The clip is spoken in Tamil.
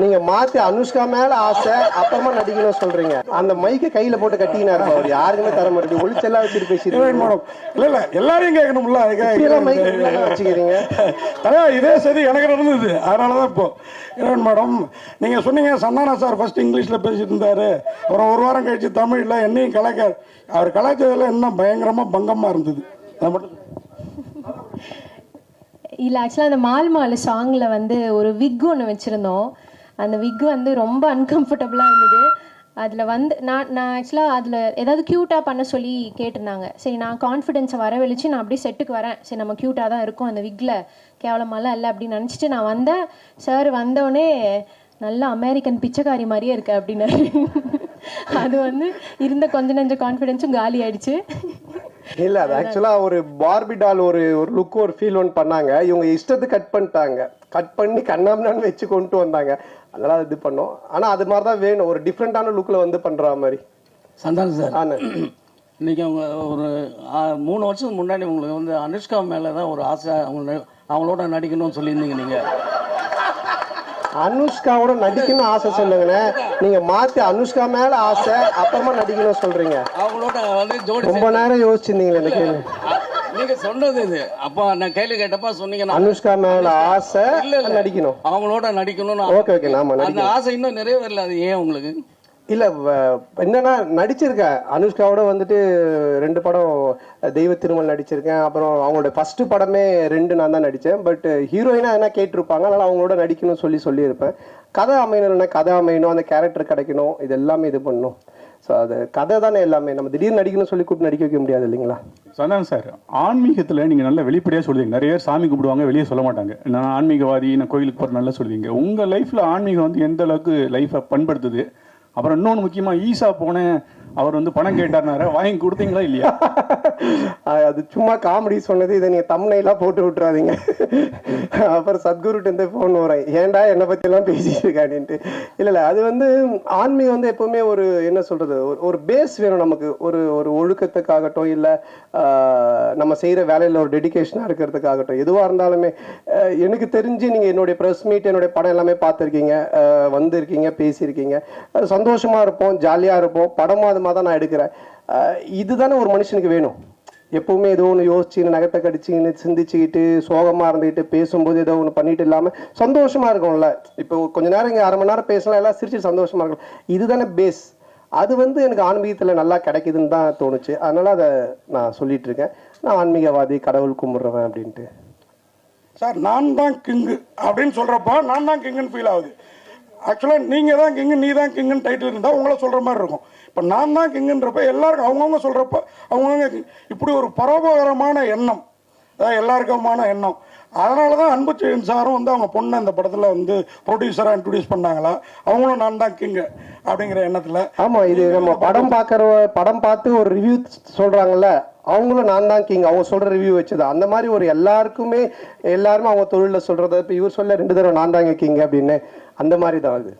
நீங்க மாத்தி அனுஷ்கா மேல ஆசை அப்புறமா நடிக்கணும் சொல்றீங்க. அந்த மைக்க கையில போட்டு கட்டிக்கினா இருப்பா அவர் யாருக்குமே தர மாட்டேங்குது. ஒளிச்செல்லாம் வச்சுட்டு பேசிட்டு மேடம் இல்ல இல்ல. எல்லாரையும் கேட்கணும்ல மைக் வச்சுக்கிறீங்க? அதான் இதே சரி எனக்கு நடந்தது. அதனால தான் இப்போ. ஹீரோயின் மேடம் நீங்க சொன்னீங்க சந்தானா சார் ஃபர்ஸ்ட் இங்கிலீஷ்ல பேசிட்டு இருந்தாரு. அப்புறம் ஒரு வாரம் கழிச்சு தமிழ்ல என்னையும் கலாய்க்க அவர் கலாய்ச்சதுல இன்னும் பயங்கரமா பங்கமா இருந்தது. அது மட்டும் இல்லை. ஆக்சுவலாக அந்த மால் மால் சாங்கில் வந்து ஒரு விக் ஒன்று வச்சுருந்தோம். அந்த விக் வந்து ரொம்ப அன்கம்ஃபர்டபுளாக இருந்தது. அதில் வந்து நான் நான் ஆக்சுவலாக அதில் ஏதாவது க்யூட்டாக பண்ண சொல்லி கேட்டிருந்தாங்க. சரி நான் கான்ஃபிடென்ஸை வரவழிச்சு நான் அப்படியே செட்டுக்கு வரேன். சரி நம்ம க்யூட்டாக தான் இருக்கும் அந்த விக்கில் கேவலமாலாம் இல்லை அப்படின்னு நினச்சிட்டு நான் வந்தேன். சார் வந்தோடனே நல்ல அமெரிக்கன் பிச்சைக்காரி மாதிரியே இருக்கு அப்படின்னாரு. அது வந்து இருந்த கொஞ்ச நெஞ்ச கான்ஃபிடென்ஸும் காலி ஆயிடுச்சு. இல்ல அது ஆக்சுவலா ஒரு பார்பி டால் ஒரு ஒரு லுக் ஒரு ஃபீல் ஒன் பண்ணாங்க. இவங்க இஷ்டத்துக்கு கட் பண்ணிட்டாங்க. கட் பண்ணி கண்ணாமண்ணான்னு வச்சு கொண்டு வந்தாங்க. அதனால அது இது பண்ணோம். ஆனா அது மாதிரி தான் வேணும். ஒரு டிஃப்ரெண்டான லுக்ல வந்து பண்ற மாதிரி. சந்தானம் சார். ஆனா. இன்னைக்கு அவங்க ஒரு மூணு வருஷத்துக்கு முன்னாடி உங்களுக்கு வந்து அனுஷ்கா மேலே தான் ஒரு ஆசை. அவங்க அவங்களோட நடிக்கணும்னு சொல்லியிருந்தீங்க நீங்கள் அனுஷ்காவோட நடிக்கணும்னு ஆசை சொல்லுங்கண்ணே நீங்க மாத்தி அனுஷ்கா மேல ஆசை அப்புறமா நடிக்கணும் சொல்றீங்க. அவங்களோட வந்து ஜோடி ரொம்ப நேரம் யோசிச்சிருந்தீங்களே இந்த கேள்வி நீங்கள் சொன்னது இது. அப்போ நான் கேள்வி கேட்டப்ப சொன்னீங்க அனுஷ்கா மேல ஆசை இல்ல, இல்ல. நடிக்கணும். அவங்களோட நடிக்கணும்னு ஓகே ஓகே நாம அந்த ஆசை இன்னும் நிறைவேறல அது ஏன் உங்களுக்கு? இல்ல என்னன்னா நடிச்சிருக்கேன் அனுஷ்காவோட வந்துட்டு ரெண்டு படம் தெய்வ திருமல் நடிச்சிருக்கேன். அப்புறம் அவங்களோட ஃபர்ஸ்ட் படமே ரெண்டு நான் தான் நடிச்சேன். பட் ஹீரோயினா என்ன கேட்டிருப்பாங்க அதனால அவங்களோட நடிக்கணும்னு சொல்லி சொல்லியிருப்பேன். கதை அமையணும்னா கதை அமையணும் அந்த கேரக்டர் கிடைக்கணும் இது எல்லாமே இது பண்ணணும். ஸோ அது கதை தானே எல்லாமே. நம்ம திடீர்னு நடிக்கணும்னு சொல்லி கூப்பிட்டு நடிக்க வைக்க முடியாது இல்லைங்களா? சொன்னாங்க சார். ஆன்மீகத்தில் நீங்கள் நல்ல வெளிப்படையாக சொல்லுவீங்க நிறைய பேர் சாமி கும்பிடுவாங்க வெளியே சொல்ல மாட்டாங்க. நான் ஆன்மீகவாதி நான் கோயிலுக்கு போகிற நல்லா சொல்லுவீங்க. உங்கள் லைஃப்பில் ஆன்மீகம் வந்து எந்த அளவுக்கு லைஃப்பை பண்படுத்துது? அப்புறம் இன்னொன்று முக்கியமாக ஈஸா போனேன் அவர் வந்து பணம் கேட்டார்னாரு. வாங்கி கொடுத்தீங்களா இல்லையா? அது சும்மா காமெடி சொன்னது இதை நீங்க தம்னையெல்லாம் போட்டு விட்டுறாதீங்க. அப்புறம் சத்குருட்டு இருந்து ஃபோன் வரேன் ஏன்டா என்னை பத்தி எல்லாம் பேசிட்டு இருக்காடின்ட்டு. இல்ல இல்ல அது வந்து ஆன்மீகம் வந்து எப்பவுமே ஒரு என்ன சொல்றது ஒரு- ஒரு பேஸ் வேணும் நமக்கு. ஒரு ஒரு ஒழுக்கத்துக்காகட்டும் இல்ல நம்ம செய்யற வேலையில ஒரு டெடிகேஷனா இருக்கிறதுக்காகட்டும். எதுவா இருந்தாலுமே எனக்கு தெரிஞ்சு நீங்க என்னுடைய ப்ரெஸ் மீட் என்னுடைய படம் எல்லாமே பார்த்துருக்கீங்க. வந்திருக்கீங்க பேசியிருக்கீங்க. அது சந்தோஷமா இருப்போம் ஜாலியா இருப்போம். படமும் அது மாதிரி தான் நான் எடுக்கிறேன். இதுதானே ஒரு மனுஷனுக்கு வேணும். எப்பவுமே ஏதோ ஒன்று யோசிச்சுன்னு நகத்தை கடிச்சின்னு சிந்திச்சுக்கிட்டு சோகமா இருந்துக்கிட்டு பேசும்போது ஏதோ ஒன்று பண்ணிட்டு இல்லாமல் சந்தோஷமா இருக்கும்ல இப்போ கொஞ்ச நேரம் இங்கே அரை மணி நேரம் பேசலாம் எல்லாம் சிரிச்சு சந்தோஷமாக இருக்கும் இதுதானே பேஸ் அது வந்து எனக்கு ஆன்மீகத்தில் நல்லா கிடைக்குதுன்னு தான் தோணுச்சு. அதனால அதை நான் சொல்லிட்டு இருக்கேன். நான் ஆன்மீகவாதி கடவுள் கும்பிட்றவன் அப்படின்ட்டு. சார் நான் தான் கிங்கு அப்படின்னு சொல்றப்ப நான் தான் கிங்குன்னு ஃபீல் ஆகுது. ஆக்சுவலாக நீங்கள் தான் கிங்கு நீ தான் கிங்குன்னு டைட்டில் இருந்தால் உங்களை சொல்கிற மாதிரி இருக்கும். இப்போ நான் தான் கிங்குன்றப்ப எல்லாருக்கும் அவங்கவுங்க சொல்கிறப்ப அவங்கவுங்க. இப்படி ஒரு பரோபகரமான எண்ணம். அதான் எல்லாருக்குமான எண்ணம். அதனால தான் அன்பு செழியன் சாரும் வந்து அவங்க பொண்ணை இந்த படத்தில் வந்து ப்ரொடியூசராக இன்ட்ரடியூஸ் பண்ணாங்களா? அவங்களும் நான் தான் கிங்கு அப்படிங்கிற எண்ணத்தில். ஆமா இது நம்ம படம் பார்க்கற படம் பார்த்து ஒரு ரிவ்யூ சொல்றாங்கல்ல அவங்களும் நான் தான் கிங் அவங்க சொல்ற ரிவ்யூ வச்சது அந்த மாதிரி ஒரு எல்லாருக்குமே எல்லாருமே அவங்க தொழில சொல்றத இப்ப இவர் சொல்ல ரெண்டு தடவை நான் தாங்க கிங் அப்படின்னு. அந்த மாதிரி தான் அது